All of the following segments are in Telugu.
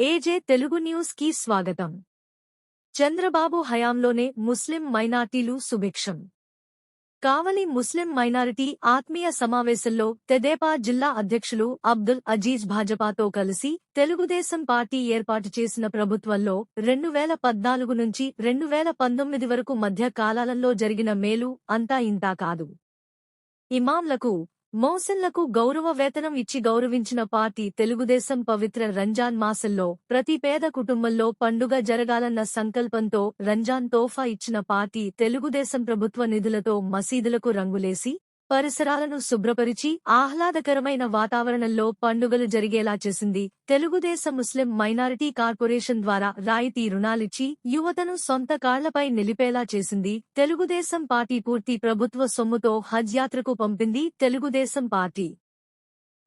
ఏజే తెలుగు న్యూస్కి స్వాగతం. చంద్రబాబు హయాంలోనే ముస్లిం మైనార్టీలు సుభిక్షం. కావలి ముస్లిం మైనారిటీ ఆత్మీయ సమావేశంలో తెదేపా జిల్లా అధ్యక్షులు అబ్దుల్ అజీజ్ భాజపాతో కలిసి తెలుగుదేశం పార్టీ ఏర్పాటు చేసిన ప్రభుత్వంలో రెండు వేల పద్నాలుగు నుంచి రెండు వేల పంతొమ్మిది వరకు మధ్య కాలాలలో జరిగిన మేలు అంతా ఇంతా కాదు. ఇమాంలకు మోసన్లకు గౌరవ వేతనం ఇచ్చి గౌరవించిన పార్టీ తెలుగుదేశం పవిత్ర రంజాన్ మాసంలో ప్రతి పేద కుటుంబంలో పండుగ జరగాలన్న సంకల్పంతో రంజాన్ తోఫా ఇచ్చిన పార్టీ తెలుగుదేశం ప్రభుత్వ నిధులతో మసీదులకు రంగులేసి పరిసరాలను శుభ్రపరిచి ఆహ్లాదకరమైన వాతావరణంలో పండుగలు జరిగేలా చేసింది. తెలుగుదేశం ముస్లిం మైనారిటీ కార్పొరేషన్ ద్వారా రాయితీ రుణాలిచ్చి యువతను సొంత కాళ్ళపై నిలిపేలా చేసింది. తెలుగుదేశం పార్టీ పూర్తి ప్రభుత్వ సొమ్ముతో హజ్ యాత్రకు పంపింది తెలుగుదేశం పార్టీ.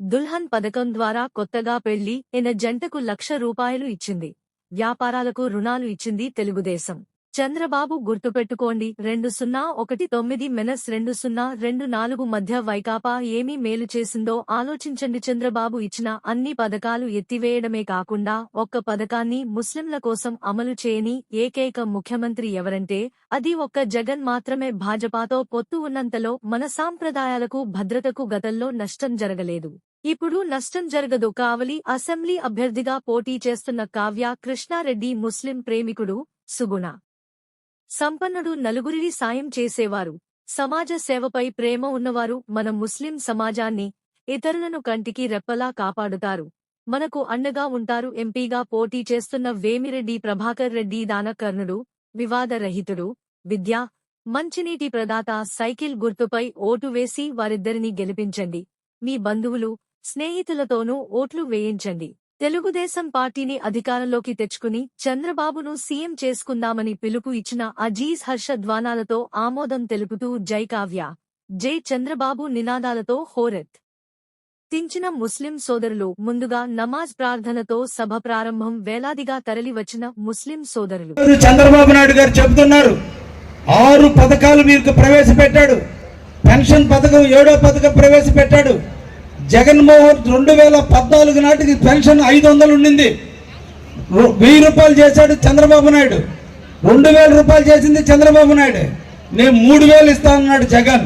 దుల్హన్ పథకం ద్వారా కొత్తగా పెళ్ళి ఇన జంటకు లక్ష రూపాయలు ఇచ్చింది. వ్యాపారాలకు రుణాలు ఇచ్చింది తెలుగుదేశం. చంద్రబాబు గుర్తుపెట్టుకోండి రెండు సున్నా ఒకటి తొమ్మిది మెనస్ రెండు సున్నా రెండు నాలుగు మధ్య వైకాపా ఏమీ మేలు చేసిందో ఆలోచించండి. చంద్రబాబు ఇచ్చిన అన్ని పథకాలు ఎత్తివేయడమే కాకుండా ఒక్క పథకాన్ని ముస్లింల కోసం అమలు చేయని ఏకైక ముఖ్యమంత్రి ఎవరంటే అది ఒక్క జగన్ మాత్రమే. భాజపాతో పొత్తు ఉన్నంతలో మన సాంప్రదాయాలకు భద్రతకు గతంలో నష్టం జరగలేదు. ఇప్పుడు నష్టం జరగదు. కావలి అసెంబ్లీ అభ్యర్థిగా పోటీ చేస్తున్న కావ్య కృష్ణారెడ్డి ముస్లిం ప్రేమికుడు సుగుణ. సంపన్నుడు నలుగురిని సాయం చేసేవారు. సమాజ సేవపై ప్రేమ ఉన్నవారు మన ముస్లిం సమాజాన్ని ఇతరులను కంటికి రెప్పలా కాపాడుతారు. మనకు అండగా ఉంటారు ఎంపీగా పోటీ చేస్తున్న వేమిరెడ్డి ప్రభాకర్ రెడ్డి దానకర్ణుడు వివాదరహితుడు విద్య మంచినీటి ప్రదాత సైకిల్ గుర్తుపై ఓటు వేసి వారిద్దరినీ గెలిపించండి. మీ బంధువులు స్నేహితులతోనూ ఓట్లు వేయించండి. తెలుగుదేశం పార్టీని అధికారంలోకి తెచ్చుకుని చంద్రబాబును సీఎం చేసుకుందామని పిలుపు ఇచ్చిన అజీజ్ హర్షధ్వానాలతో ఆమోదం తెలుపుతూ జై కావ్య జై చంద్రబాబు నినాదాలతో హోరెత్. తించిన ముస్లిం సోదరులు ముందుగా నమాజ్ ప్రార్థనతో సభ ప్రారంభం వేలాదిగా తరలివచ్చిన ముస్లిం సోదరులు. చంద్రబాబు నాయుడు గారు చెబుతున్నారు ఆరు పథకాలు మీకు ప్రవేశపెట్టాడు పెన్షన్ పథకం ఏడో పథకం ప్రవేశపెట్టాడు జగన్మోహన్ రెండు వేల పద్నాలుగు నాటికి పెన్షన్ ఐదు వందలు ఉండింది. వెయ్యి రూపాయలు చేశాడు చంద్రబాబు నాయుడు. రెండు వేల రూపాయలు చేసింది చంద్రబాబు నాయుడు. నేను మూడు వేలు ఇస్తానన్నాడు జగన్.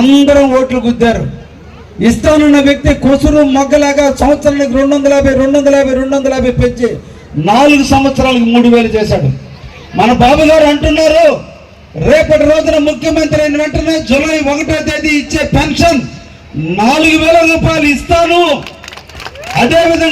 అందరం ఓట్లు గుద్దారు. ఇస్తానన్న వ్యక్తి కొసురు మొగ్గలాగా సంవత్సరానికి రెండు వందల యాభై రెండు వందల యాభై రెండు వందల యాభై పెంచి నాలుగు సంవత్సరాలకు మూడు వేలు చేశాడు. మన బాబు గారు అంటున్నారు రేపటి రోజున ముఖ్యమంత్రి అయిన వెంటనే జూలై ఒకటో తేదీ ఇచ్చే పెన్షన్ నాలుగు వేల రూపాయలు ఇస్తాను. అదేవిధంగా